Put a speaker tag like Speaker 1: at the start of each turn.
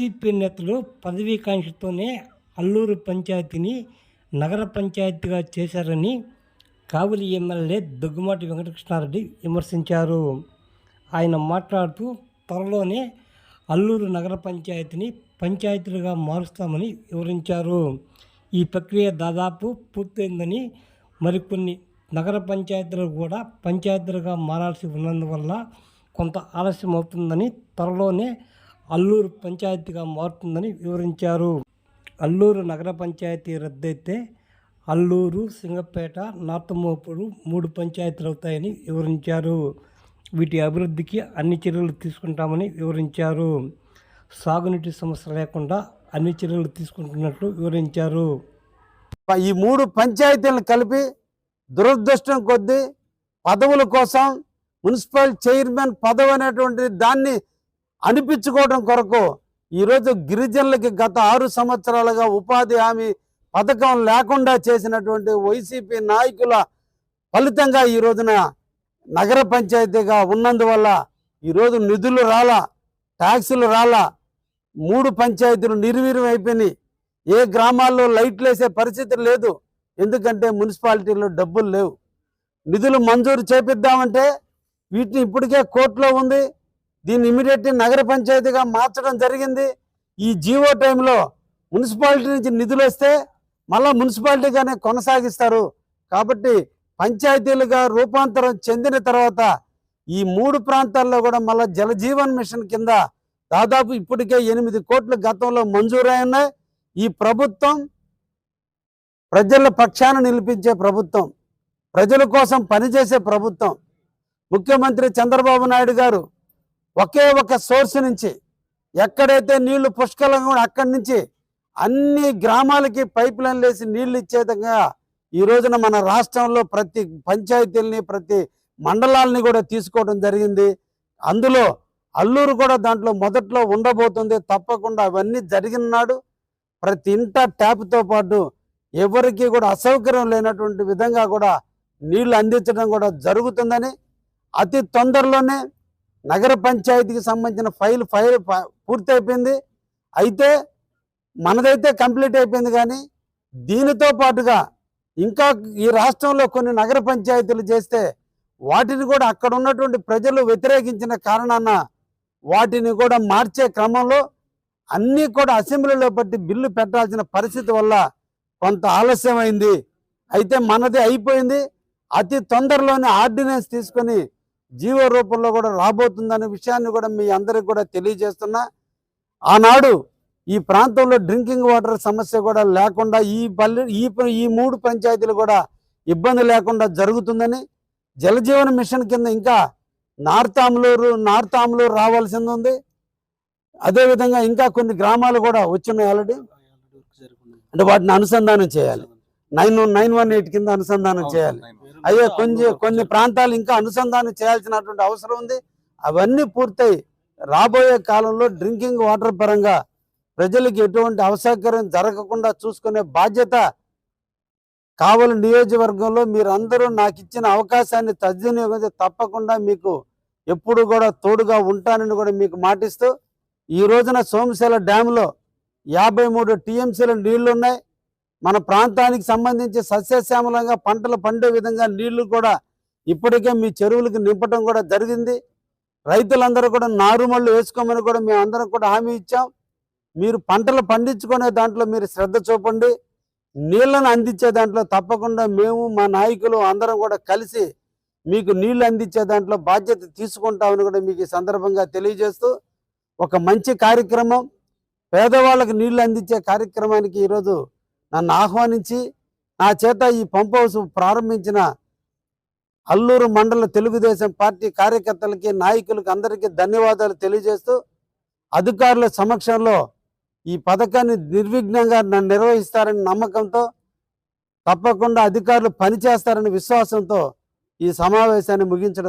Speaker 1: YCP నేతలు పదవీకాంక్షతోనే అల్లూరు పంచాయతీని నగర పంచాయతీగా చేశారని కావలి ఎమ్మెల్యే దగ్గుమాటి వెంకటకృష్ణారెడ్డి విమర్శించారు. ఆయన మాట్లాడుతూ త్వరలోనే అల్లూరు నగర పంచాయతీని పంచాయతీలుగా మారుస్తామని వివరించారు. ఈ ప్రక్రియ దాదాపు పూర్తయిందని మరికొన్ని నగర పంచాయతీలు కూడా పంచాయతీలుగా మారాల్సి ఉన్నందువల్ల కొంత ఆలస్యం అవుతుందని త్వరలోనే అల్లూరు పంచాయతీగా మారుతుందని వివరించారు. అల్లూరు నగర పంచాయతీ రద్దయితే అల్లూరు సింగపేట నార్తమోపుడు మూడు పంచాయతీలు అవుతాయని వివరించారు. వీటి అభివృద్ధికి అన్ని చర్యలు తీసుకుంటామని వివరించారు. సాగునీటి సమస్య లేకుండా అన్ని చర్యలు తీసుకుంటున్నట్లు వివరించారు.
Speaker 2: ఈ మూడు పంచాయతీలను కలిపి దురదృష్టం కొద్దీ పదవుల కోసం మున్సిపల్ చైర్మన్ పదవి అనేటువంటి దాన్ని అనిపించుకోవడం కొరకు ఈరోజు గిరిజనులకి గత ఆరు సంవత్సరాలుగా ఉపాధి హామీ పథకం లేకుండా చేసినటువంటి వైసీపీ నాయకుల ఫలితంగా ఈ రోజున నగర పంచాయతీగా ఉన్నందువల్ల ఈరోజు నిధులు రాలా ట్యాక్సులు రాలా మూడు పంచాయతీలు నిర్వీర్యం అయిపోయినాయి. ఏ గ్రామాల్లో లైట్లు వేసే పరిస్థితి లేదు. ఎందుకంటే మున్సిపాలిటీలో డబ్బులు లేవు. నిధులు మంజూరు చేపిద్దామంటే వీటిని ఇప్పటికే కోర్టులో ఉంది. దీన్ని ఇమీడియట్ నగర పంచాయతీగా మార్చడం జరిగింది. ఈ జీవో టైంలో మున్సిపాలిటీ నుంచి నిధులు వస్తే మళ్ళీ మున్సిపాలిటీగానే కొనసాగిస్తారు. కాబట్టి పంచాయతీలుగా రూపాంతరం చెందిన తర్వాత ఈ మూడు ప్రాంతాల్లో కూడా మళ్ళీ జలజీవన్ మిషన్ కింద దాదాపు ఇప్పటికే ఎనిమిది కోట్ల గతంలో మంజూరైనాయి ఈ ప్రభుత్వం ప్రజల పక్షాన నిలిపించే ప్రభుత్వం ప్రజల కోసం పనిచేసే ప్రభుత్వం. ముఖ్యమంత్రి చంద్రబాబు నాయుడు గారు ఒకే ఒక సోర్స్ నుంచి ఎక్కడైతే నీళ్ళు పుష్కలంగా కూడా అక్కడి నుంచి అన్ని గ్రామాలకి పైప్ లైన్లు వేసి నీళ్ళు ఇచ్చే విధంగా ఈ రోజున మన రాష్ట్రంలో ప్రతి పంచాయతీల్ని ప్రతి మండలాల్ని కూడా తీసుకోవడం జరిగింది. అందులో అల్లూరు కూడా దాంట్లో మొదట్లో ఉండబోతుంది. తప్పకుండా అవన్నీ జరిగిన నాడు ప్రతి ఇంట ట్యాప్తో పాటు ఎవరికి కూడా అసౌకర్యం లేనటువంటి విధంగా కూడా నీళ్ళు అందించడం కూడా జరుగుతుందని అతి తొందరలోనే నగర పంచాయతీకి సంబంధించిన ఫైల్ ఫైల్ పూర్తి పూర్తయిపోయింది. అయితే మనదైతే కంప్లీట్ అయిపోయింది కానీ దీనితో పాటుగా ఇంకా ఈ రాష్ట్రంలో కొన్ని నగర పంచాయతీలు చేస్తే వాటిని కూడా అక్కడ ఉన్నటువంటి ప్రజలు వ్యతిరేకించిన కారణాన వాటిని కూడా మార్చే క్రమంలో అన్నీ కూడా అసెంబ్లీలో బట్టి బిల్లు పెట్టాల్సిన పరిస్థితి వల్ల కొంత ఆలస్యమైంది. అయితే మనది అయిపోయింది. అతి తొందరలోనే ఆర్డినెన్స్ తీసుకొని జీవో రూపంలో కూడా రాబోతుందనే విషయాన్ని కూడా మీ అందరికి కూడా తెలియజేస్తున్నా. ఆనాడు ఈ ప్రాంతంలో డ్రింకింగ్ వాటర్ సమస్య కూడా లేకుండా ఈ పల్లె ఈ ఈ మూడు పంచాయతీలు కూడా ఇబ్బంది లేకుండా జరుగుతుందని జలజీవన మిషన్ కింద ఇంకా నార్త్ ఆమ్లూరు నార్త్ ఆమ్లూరు రావాల్సింది ఉంది. అదేవిధంగా ఇంకా కొన్ని గ్రామాలు కూడా వచ్చినాయి ఆల్రెడీ. అంటే వాటిని అనుసంధానం చేయాలి. నైన్ నైన్ వన్ ఎయిట్ కింద అనుసంధానం చేయాలి. అయ్యే కొన్ని కొన్ని ప్రాంతాలు ఇంకా అనుసంధానం చేయాల్సినటువంటి అవసరం ఉంది. అవన్నీ పూర్తయి. రాబోయే కాలంలో డ్రింకింగ్ వాటర్ పరంగా ప్రజలకు ఎటువంటి అసౌకర్యం జరగకుండా చూసుకునే బాధ్యత కావలి నియోజకవర్గంలో మీరు అందరూ నాకు ఇచ్చిన అవకాశాన్ని సద్వినియోగం చేసి తప్పకుండా మీకు ఎప్పుడు కూడా తోడుగా ఉంటానని కూడా మీకు మాటిస్తూ ఈ రోజున సోమశిల డ్యాంలో యాభై మూడు టీఎంసీల నీళ్ళు ఉన్నాయి మన ప్రాంతానికి సంబంధించి సస్యశ్యామలంగా పంటలు పండే విధంగా నీళ్ళు కూడా ఇప్పటికే మీ చెరువులకు నింపడం కూడా జరిగింది. రైతులందరూ కూడా నారుమళ్ళు వేసుకోమని కూడా మేము అందరం కూడా హామీ ఇచ్చాం. మీరు పంటలు పండించుకునే దాంట్లో మీరు శ్రద్ధ చూపండి. నీళ్ళను అందించే దాంట్లో తప్పకుండా మేము మా నాయకులు అందరం కూడా కలిసి మీకు నీళ్ళు అందించే దాంట్లో బాధ్యత తీసుకుంటామని కూడా మీకు ఈ సందర్భంగా తెలియజేస్తూ ఒక మంచి కార్యక్రమం. పేదవాళ్ళకి నీళ్ళు అందించే కార్యక్రమానికి ఈరోజు నన్ను ఆహ్వానించి నా చేత ఈ పంప్ హౌస్ ప్రారంభించిన అల్లూరు మండల తెలుగుదేశం పార్టీ కార్యకర్తలకి నాయకులకి అందరికీ ధన్యవాదాలు తెలియజేస్తూ అధికారుల సమక్షంలో ఈ పథకాన్ని నిర్విఘ్నంగా నన్ను నిర్వహిస్తారని నమ్మకంతో తప్పకుండా అధికారులు పనిచేస్తారని విశ్వాసంతో ఈ సమావేశాన్ని ముగించడం